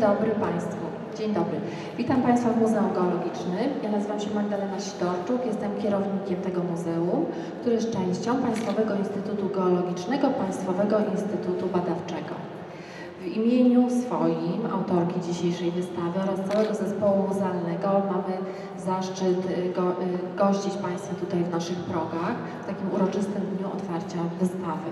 dobry Państwu. Dzień dobry. Witam Państwa w Muzeum Geologicznym. Ja nazywam się Magdalena Sidorczuk, jestem kierownikiem tego muzeum, które jest częścią Państwowego Instytutu Geologicznego, Państwowego Instytutu Badawczego. W imieniu swoim, autorki dzisiejszej wystawy oraz całego zespołu muzealnego mamy zaszczyt y, go, y, gościć Państwa tutaj w naszych progach w takim uroczystym dniu otwarcia wystawy.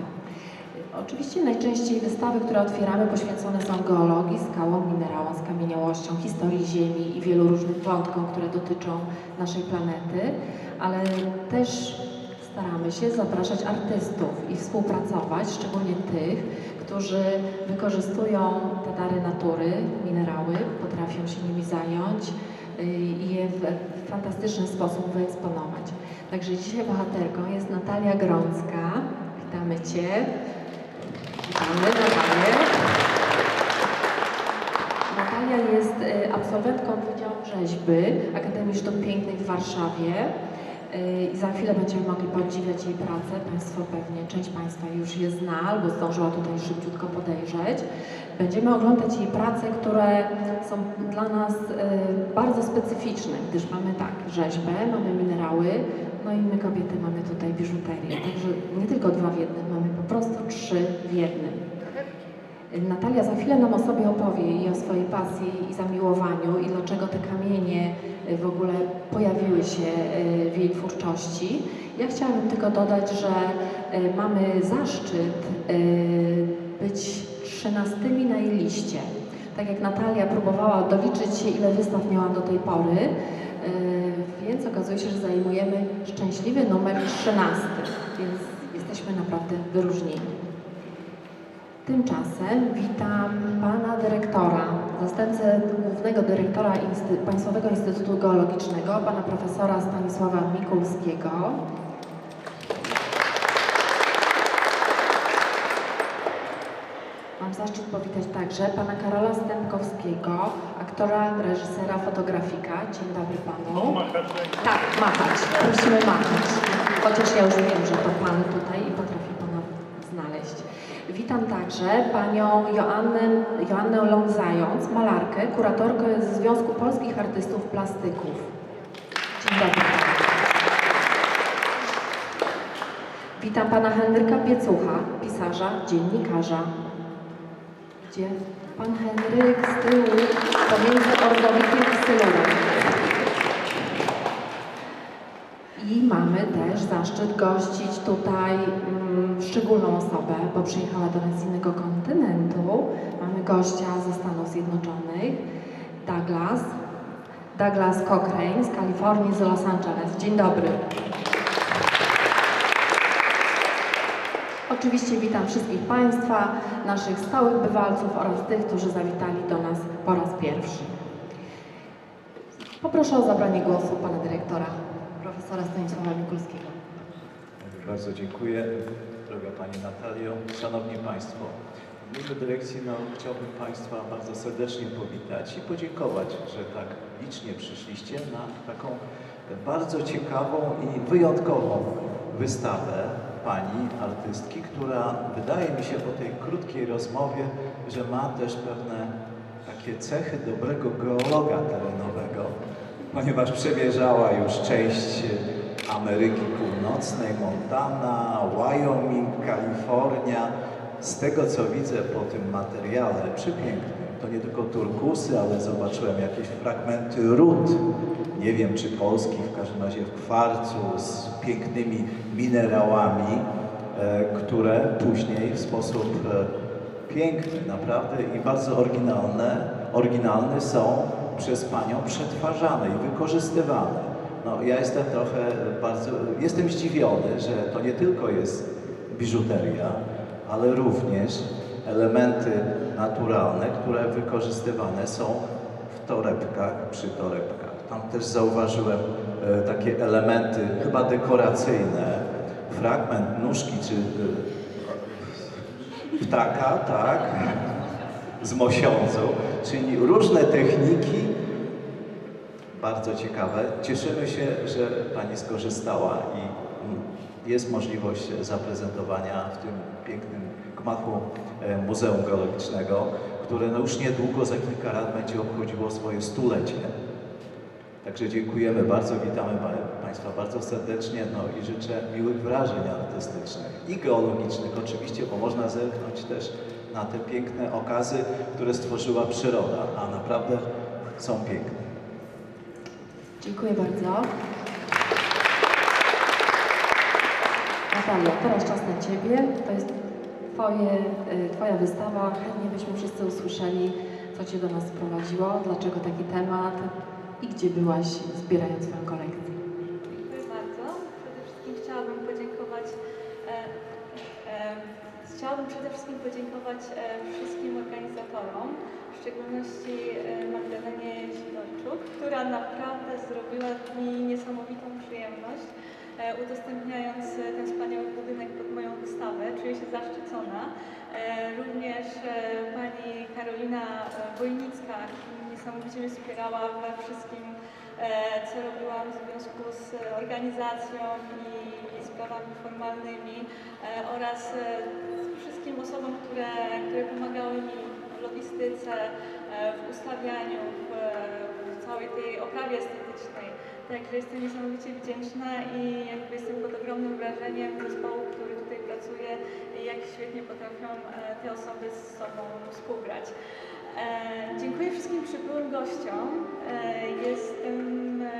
Oczywiście najczęściej wystawy, które otwieramy, poświęcone są geologii, skałom, minerałom, skamieniałością, historii Ziemi i wielu różnych wątkom, które dotyczą naszej planety, ale też staramy się zapraszać artystów i współpracować, szczególnie tych, którzy wykorzystują te dary natury, minerały, potrafią się nimi zająć y, i je w fantastyczny sposób wyeksponować. Także dzisiaj bohaterką jest Natalia Grącka. Witamy Cię. Witamy Natalię. Natalia jest y, absolwentką Wydziału Rzeźby Akademii Sztuk Pięknych w Warszawie. Y, I za chwilę będziemy mogli podziwiać jej pracę. Państwo pewnie, część Państwa już je zna albo zdążyła tutaj szybciutko podejrzeć. Będziemy oglądać jej prace, które są dla nas y, bardzo specyficzne, gdyż mamy tak, rzeźbę, mamy minerały, no i my kobiety mamy tutaj biżuterię. Także nie tylko dwa w jednym, mamy po prostu trzy w jednym. Natalia za chwilę nam o sobie opowie i o swojej pasji i zamiłowaniu i dlaczego te kamienie w ogóle pojawiły się y, w jej twórczości. Ja chciałabym tylko dodać, że y, mamy zaszczyt y, być trzynastymi na jej liście. Tak jak Natalia próbowała doliczyć się, ile wystaw miała do tej pory, y, więc okazuje się, że zajmujemy szczęśliwy numer 13, więc jesteśmy naprawdę wyróżnieni. Tymczasem witam pana dyrektora, zastępcę głównego dyrektora Państwowego Instytutu Geologicznego, pana profesora Stanisława Mikulskiego. Mam zaszczyt powitać także pana Karola Stępkowskiego, aktora, reżysera, fotografika. Dzień dobry panu. Tak, machać. Musimy machać. Chociaż ja już wiem, że to pan tutaj i. Witam także panią Joannę, Joannę Lądzając, malarkę, kuratorkę Związku Polskich Artystów Plastyków. Dzień dobry. Witam pana Henryka Piecucha, pisarza, dziennikarza. Gdzie? Pan Henryk z tyłu, pomiędzy ordowikiem i sylurem. I mamy też zaszczyt gościć tutaj mm, szczególną osobę, bo przyjechała do nas z innego kontynentu. Mamy gościa ze Stanów Zjednoczonych, Douglas. Douglas Cochrane z Kalifornii, z Los Angeles. Dzień dobry. Oczywiście witam wszystkich Państwa, naszych stałych bywalców oraz tych, którzy zawitali do nas po raz pierwszy. Poproszę o zabranie głosu Pana Dyrektora, profesora Stanisława Mikulskiego. Bardzo dziękuję. Droga Pani Natalio, Szanowni Państwo. W imieniu dyrekcji no, chciałbym Państwa bardzo serdecznie powitać i podziękować, że tak licznie przyszliście na taką bardzo ciekawą i wyjątkową wystawę Pani artystki, która wydaje mi się po tej krótkiej rozmowie, że ma też pewne takie cechy dobrego geologa terenowego, ponieważ przemierzała już część Ameryki Północnej, Montana, Wyoming, Kalifornia. Z tego co widzę po tym materiale przepięknym, to nie tylko turkusy, ale zobaczyłem jakieś fragmenty ród, nie wiem czy polskich, w każdym razie w kwarcu, z pięknymi minerałami, e, które później w sposób e, piękny naprawdę i bardzo oryginalne, oryginalne są przez Panią przetwarzane i wykorzystywane. No, ja jestem trochę bardzo, jestem zdziwiony, że to nie tylko jest biżuteria, ale również elementy naturalne, które wykorzystywane są w torebkach, przy torebkach. Tam też zauważyłem e, takie elementy chyba dekoracyjne, fragment nóżki czy e, ptaka, tak, z mosiądzą, czyli różne techniki, bardzo ciekawe. Cieszymy się, że Pani skorzystała i mm, jest możliwość zaprezentowania w tym pięknym gmachu e, Muzeum Geologicznego, które no już niedługo, za kilka lat będzie obchodziło swoje stulecie. Także dziękujemy bardzo, witamy pa- Państwa bardzo serdecznie no i życzę miłych wrażeń artystycznych i geologicznych oczywiście, bo można zerknąć też na te piękne okazy, które stworzyła przyroda, a naprawdę są piękne. Dziękuję bardzo. Natalia, teraz czas na Ciebie. To jest twoje, y, Twoja wystawa. Chętnie byśmy wszyscy usłyszeli, co Cię do nas sprowadziło, dlaczego taki temat i gdzie byłaś zbierając swoją kolekcję. Przede wszystkim podziękować e, wszystkim organizatorom, w szczególności e, Magdalenie Sidorczuk, która naprawdę zrobiła mi niesamowitą przyjemność, e, udostępniając ten wspaniały budynek pod moją wystawę. Czuję się zaszczycona. Również pani Karolina Wojnicka niesamowicie mnie wspierała we wszystkim co robiłam w związku z organizacją i, sprawami formalnymi oraz wszystkim osobom, które, które pomagały mi w logistyce, e, w ustawianiu, w, w całej tej oprawie estetycznej. Także jestem niesamowicie wdzięczna i jakby jestem pod ogromnym wrażeniem zespołu, który tutaj pracuje i jak świetnie potrafią e, te osoby z sobą współgrać. E, dziękuję wszystkim przybyłym gościom. Jestem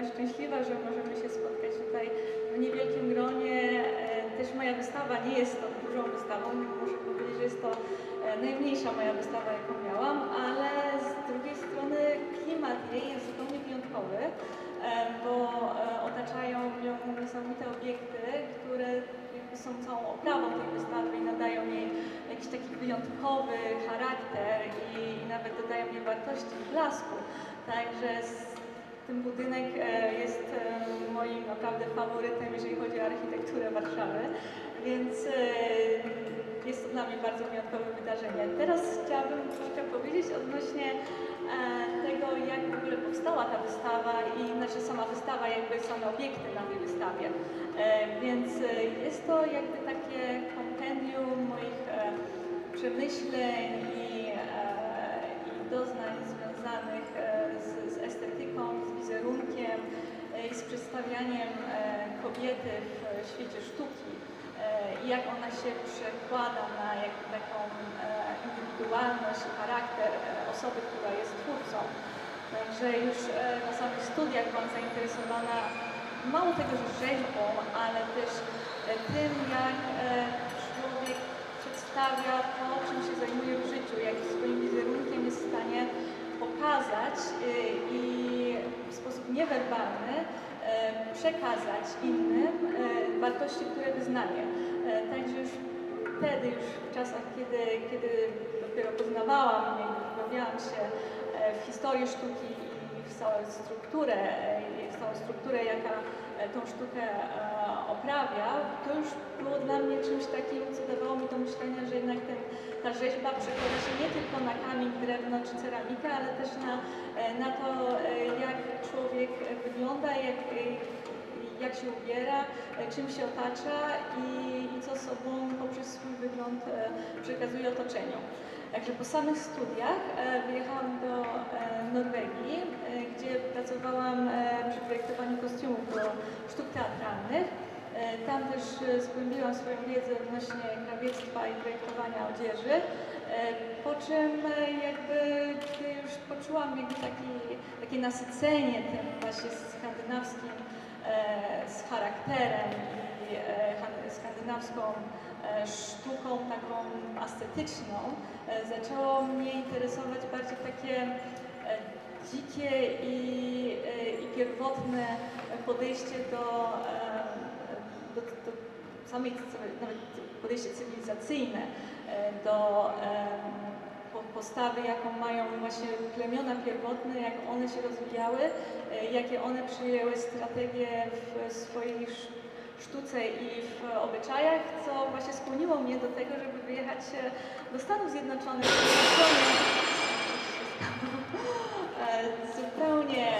szczęśliwa, że możemy się spotkać tutaj w niewielkim gronie. Też moja wystawa nie jest to dużą wystawą. Muszę powiedzieć, że jest to e, najmniejsza moja wystawa, jaką miałam, ale z drugiej strony klimat jej jest zupełnie wyjątkowy, e, bo e, otaczają ją niesamowite obiekty, które są całą oprawą tej wystawy i nadają jej jakiś taki wyjątkowy charakter i, i nawet dodają jej wartości i blasku. Także ten budynek jest moim naprawdę faworytem, jeżeli chodzi o architekturę Warszawy, więc jest dla mnie bardzo wyjątkowe wydarzenie. Teraz chciałabym troszkę powiedzieć odnośnie e, tego, jak w ogóle powstała ta wystawa i znaczy sama wystawa, jakby same obiekty na tej wystawie. E, Więc e, jest to jakby takie kompendium moich przemyśleń i, i doznań związanych z, z estetyką, z wizerunkiem i z przedstawianiem kobiety w świecie sztuki i jak ona się przekłada na taką e, indywidualność i charakter e, osoby, która jest twórcą. Także już e, na samych studiach byłam zainteresowana mało tego, że rzeźbą, ale też tym, jak człowiek przedstawia to, czym się zajmuje w życiu, jak swoim wizerunkiem jest w stanie pokazać i w sposób niewerbalny przekazać innym e, wartości, które wyznaje. E, Także już wtedy, już w czasach, kiedy, kiedy dopiero poznawałam, wgłębiałam się e, w historię sztuki i w całą strukturę, e, w całą strukturę, jaka e, tą sztukę e, oprawia, to już było dla mnie czymś takim, co dawało mi do myślenia, że jednak ten, ta rzeźba przekłada się nie tylko na kamień, drewno czy ceramikę, ale też na, e, na to, e, człowiek wygląda, jak, jak się ubiera, czym się otacza i, i co sobą poprzez swój wygląd e, przekazuje otoczeniu. Także po samych studiach e, wyjechałam do e, Norwegii, gdzie pracowałam przy projektowaniu kostiumów do sztuk teatralnych. Tam też zgłębiłam swoją wiedzę odnośnie krawiectwa i projektowania odzieży. Po czym e, jakby już poczułam jakby taki, takie nasycenie tym właśnie skandynawskim e, z charakterem i e, skandynawską sztuką taką ascetyczną, e, zaczęło mnie interesować bardziej takie dzikie i, i pierwotne podejście do, do, do samej, nawet podejście cywilizacyjne do postawy, jaką mają właśnie plemiona pierwotne, jak one się rozwijały, e, jakie one przyjęły strategie w swojej sz- sztuce i w obyczajach, co właśnie skłoniło mnie do tego, żeby wyjechać do Stanów Zjednoczonych. Zupełnie, zupełnie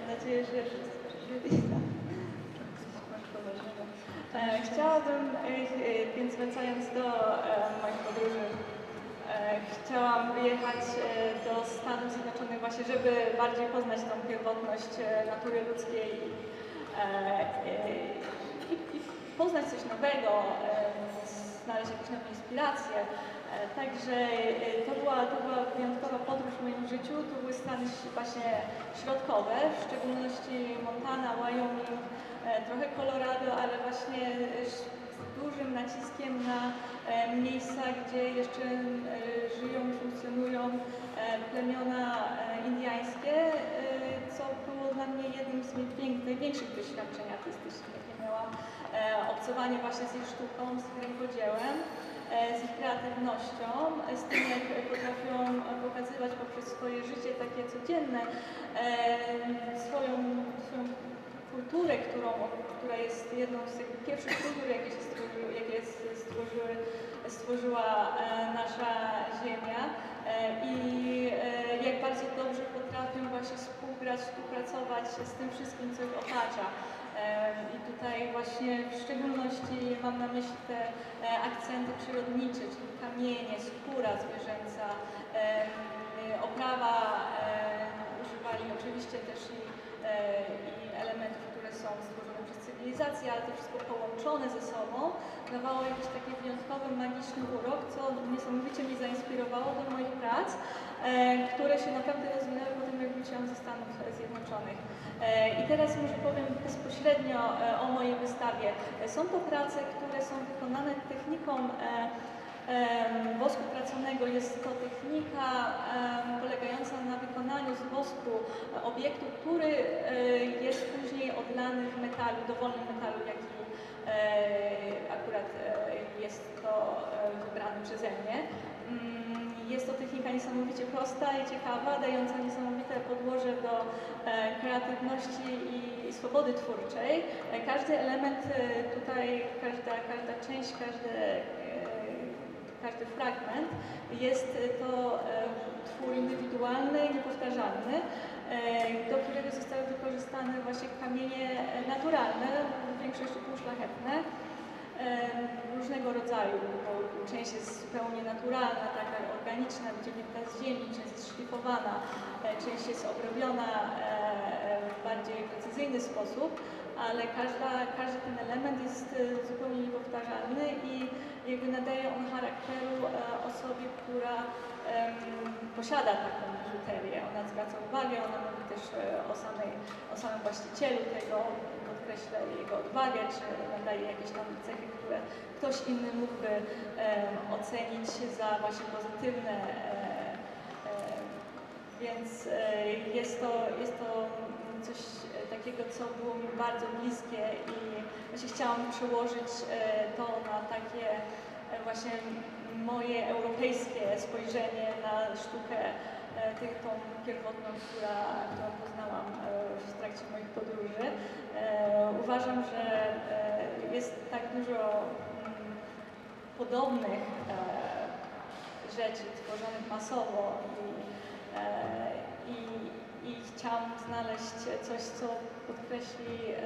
mam nadzieję, że. E, Chciałabym, e, więc wracając do moich podróży, chciałam wyjechać e, do Stanów Zjednoczonych właśnie, żeby bardziej poznać tą pierwotność e, natury ludzkiej i, e, i, poznać coś nowego, znaleźć jakieś nowe inspiracje. Także to była, to była wyjątkowa podróż w moim życiu. To były Stany właśnie środkowe, w szczególności Montana, Wyoming, trochę Colorado, ale właśnie dużym naciskiem na e, miejsca, gdzie jeszcze e, żyją, funkcjonują e, plemiona indiańskie, co było dla mnie jednym z najwię- największych doświadczeń artystycznych, jakie miałam. Obcowanie właśnie z ich sztuką, z ich rękodziełem, z ich kreatywnością, z tym, jak potrafią pokazywać poprzez swoje życie takie codzienne swoją, swoją kulturę, którą, która jest jedną z tych pierwszych kultur, jakie, się stworzyły, jakie stworzyły, stworzyła e, nasza Ziemia e, i e, jak bardzo dobrze potrafią właśnie współgrać, współpracować z tym wszystkim, co ich otacza. I tutaj właśnie w szczególności mam na myśli te akcenty przyrodnicze, czyli kamienie, skóra zwierzęca, oprawa, e, używali oczywiście też i, i elementów, które są stworzone przez cywilizację, ale to wszystko połączone ze sobą dawało jakiś taki wyjątkowy, magiczny urok, co niesamowicie mnie zainspirowało do moich prac, e, które się naprawdę rozwinęły po tym, jak wróciłam ze Stanów Zjednoczonych. E, I teraz może powiem bezpośrednio e, o mojej wystawie. E, Są to prace, które są wykonane techniką e, wosku traconego. Jest to technika polegająca na wykonaniu z wosku e, obiektu, który e, jest później odlany w metalu, dowolnym metalu, jaki e, akurat jest to wybrany przeze mnie. Mm, Jest to technika niesamowicie prosta i ciekawa, dająca niesamowite podłoże do kreatywności i swobody twórczej. Każdy element tutaj, każda, każda część, każdy, e, każdy fragment jest to e, twór indywidualny i niepowtarzalny, e, do którego zostały wykorzystane właśnie kamienie naturalne, w większości półszlachetne e, różnego rodzaju, bo część jest zupełnie naturalna, taka organiczna, wyciągnięta z ziemi, część jest szlifowana, część jest obrobiona w bardziej precyzyjny sposób, ale każda, każdy ten element jest e, zupełnie niepowtarzalny i jakby nadaje on charakteru e, osobie, która posiada taką biżuterię. Ona zwraca uwagę, ona mówi też e, o, samej, o samym właścicielu tego, podkreśla jego odwagę, czy nadaje jakieś tam cechy, które ktoś inny mógłby ocenić za właśnie pozytywne. E, więc jest to, jest to coś e, takiego, co było mi bardzo bliskie i właśnie chciałam przełożyć e, to na takie e, właśnie moje europejskie spojrzenie na sztukę, tą pierwotną, która, którą poznałam w trakcie moich podróży. Uważam, że jest tak dużo mm, podobnych rzeczy tworzonych masowo i, i, i chciałam znaleźć coś, co podkreśli e,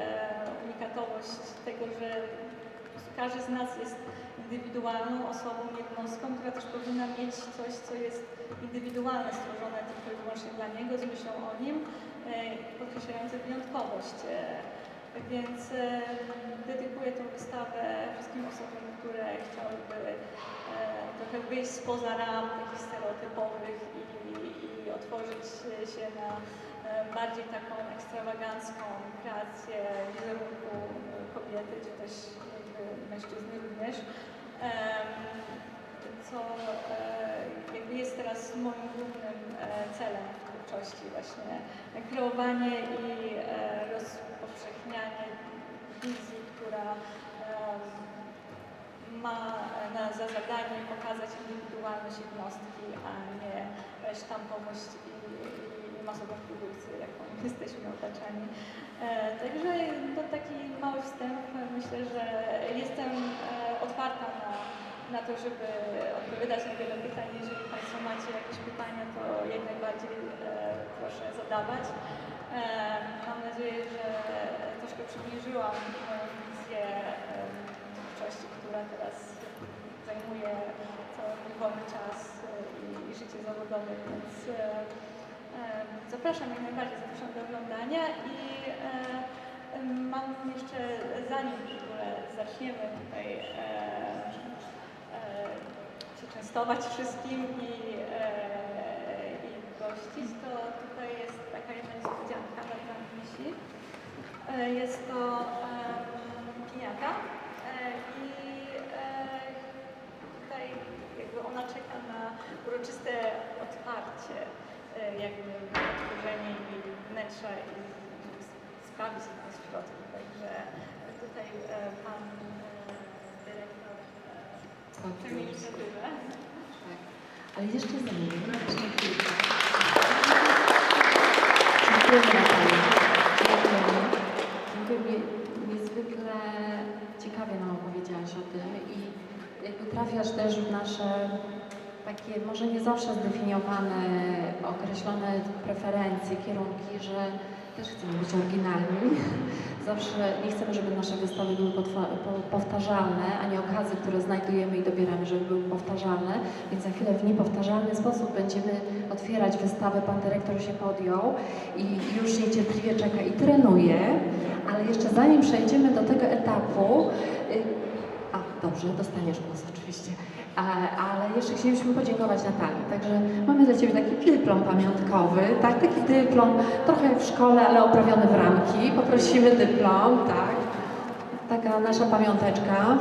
unikatowość tego, że każdy z nas jest indywidualną osobą, jednostką, która też powinna mieć coś, co jest indywidualne, stworzone tylko i wyłącznie dla niego, z myślą o nim, e, podkreślające wyjątkowość. E, Więc dedykuję tę wystawę wszystkim osobom, które chciałyby trochę wyjść spoza ram takich stereotypowych i otworzyć się na e, bardziej taką ekstrawagancką kreację wizerunku kobiety, czy też jakby mężczyzny również. Co e, jakby jest teraz moim głównym e, celem w twórczości właśnie kreowanie i e, rozpowszechnianie wizji, która ma na, za zadanie pokazać indywidualność jednostki, a nie e, sztampowość i, i masową produkcję, jaką jesteśmy otaczani. E, także to taki mały wstęp. Myślę, że jestem e, otwarta na, na to, żeby odpowiadać na wiele pytań. Jeżeli Państwo macie jakieś pytania, to jak najbardziej e, proszę zadawać. Mam nadzieję, że troszkę przybliżyłam moją wizję twórczości, która teraz zajmuje cały mój wolny czas i życie zawodowe, więc e, e, zapraszam jak najbardziej, zapraszam do oglądania i e, mam jeszcze, zanim w ogóle zaczniemy tutaj się częstować wszystkim i, i gościć, to tutaj jest taka jedna niespodzianka dla. E, Jest to em, piniata e, i e, tutaj jakby ona czeka na uroczyste otwarcie, e, jakby otworzenie jej wnętrza i co jest w środku. Także tutaj e, pan e, dyrektor tę inicjatywę. Tak. Ale jeszcze zanim. Dziękujemy Natalia. Dziękujemy. Dziękujemy. Niezwykle ciekawie nam opowiedziałaś o tym i jakby trafiasz też w nasze takie może nie zawsze zdefiniowane, określone preferencje, kierunki, że też chcemy być oryginalni. Zawsze nie chcemy, żeby nasze wystawy były powtarzalne, ani okazy, które znajdujemy i dobieramy, żeby były powtarzalne. Więc za chwilę w niepowtarzalny sposób będziemy otwierać wystawę. Pan dyrektor się podjął i już niecierpliwie czeka i trenuje. Ale jeszcze zanim przejdziemy do tego etapu, y, a dobrze, dostaniesz głos oczywiście. A, ale jeszcze chcielibyśmy podziękować Natalii. Także mamy dla Ciebie taki dyplom pamiątkowy, tak? Taki dyplom, trochę w szkole, ale oprawiony w ramki. Poprosimy dyplom, tak? Taka nasza pamiąteczka.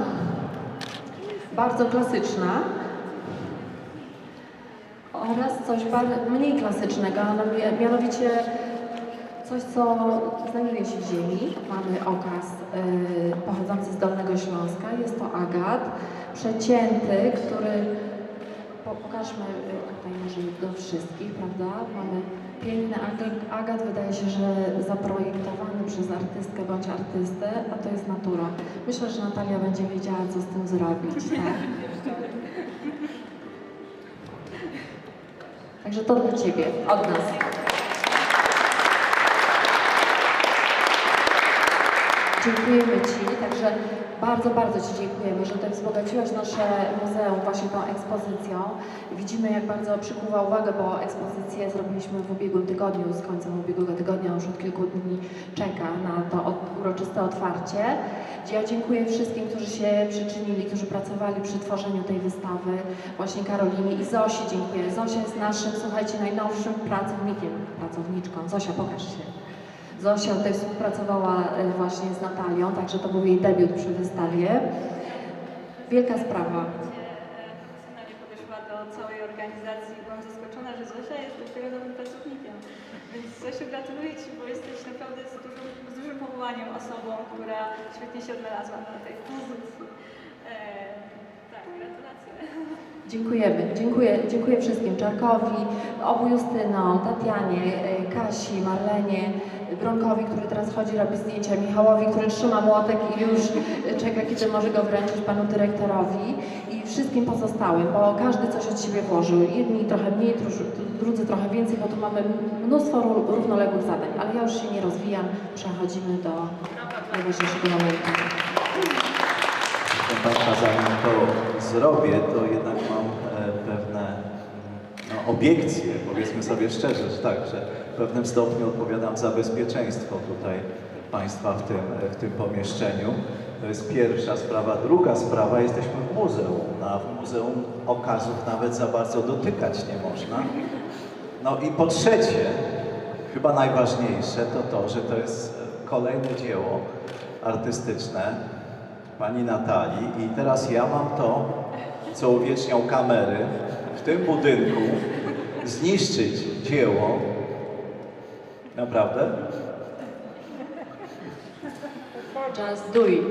Bardzo klasyczna. Oraz coś mniej klasycznego, mianowicie coś, co znajduje się w ziemi. Mamy okaz y, pochodzący z Dolnego Śląska. Jest to agat przecięty, który po, pokażmy tutaj może do wszystkich, prawda? Mamy piękny agat, agat, wydaje się, że zaprojektowany przez artystkę bądź artystę, a to jest natura. Myślę, że Natalia będzie wiedziała, co z tym zrobić, tak? Także to dla Ciebie, od nas. Dziękujemy Ci, także bardzo, bardzo Ci dziękujemy, że Ty wzbogaciłaś nasze muzeum właśnie tą ekspozycją. Widzimy, jak bardzo przykuwa uwagę, bo ekspozycję zrobiliśmy w ubiegłym tygodniu, z końcem ubiegłego tygodnia, już od kilku dni czeka na to uroczyste otwarcie. Ja dziękuję wszystkim, którzy się przyczynili, którzy pracowali przy tworzeniu tej wystawy, właśnie Karolinie i Zosi dziękuję. Zosia jest naszym, słuchajcie, najnowszym pracownikiem, pracowniczką. Zosia, pokaż się. Zosia tutaj współpracowała e, właśnie z Natalią, także to był jej debiut przy wystawie. Wielka sprawa. profesjonalnie podeszła do całej organizacji. Byłam zaskoczona, że Zosia jest dopiero nowym pracownikiem. Więc Zosiu, gratuluję Ci, bo jesteś naprawdę z dużym, z dużym powołaniem osobą, która świetnie się odnalazła na tej pozycji. E, tak, gratulacje. Dziękujemy, dziękuję, dziękuję wszystkim. Czarkowi, obu Justynom, Tatianie, e, Kasi, Marlenie, Bronkowi, który teraz chodzi, robi zdjęcia, Michałowi, który trzyma młotek i już czeka, kiedy może go wręczyć panu dyrektorowi i wszystkim pozostałym, bo każdy coś od siebie włożył. Jedni trochę mniej, drudzy- trochę więcej, bo tu mamy mnóstwo ró- równoległych zadań, ale ja już się nie rozwijam, przechodzimy do najważniejszego momentu. Państwa, zanim to zrobię, to jednak mam e, pewne no, obiekcje, powiedzmy sobie szczerze, że tak, że w pewnym stopniu odpowiadam za bezpieczeństwo tutaj Państwa w tym, w tym pomieszczeniu. To jest pierwsza sprawa. Druga sprawa, jesteśmy w muzeum, a w muzeum okazów nawet za bardzo dotykać nie można. No i po trzecie, chyba najważniejsze to to, że to jest kolejne dzieło artystyczne pani Natalii i teraz ja mam to, co uwieczniał kamery, w tym budynku zniszczyć dzieło. Naprawdę? Just do it.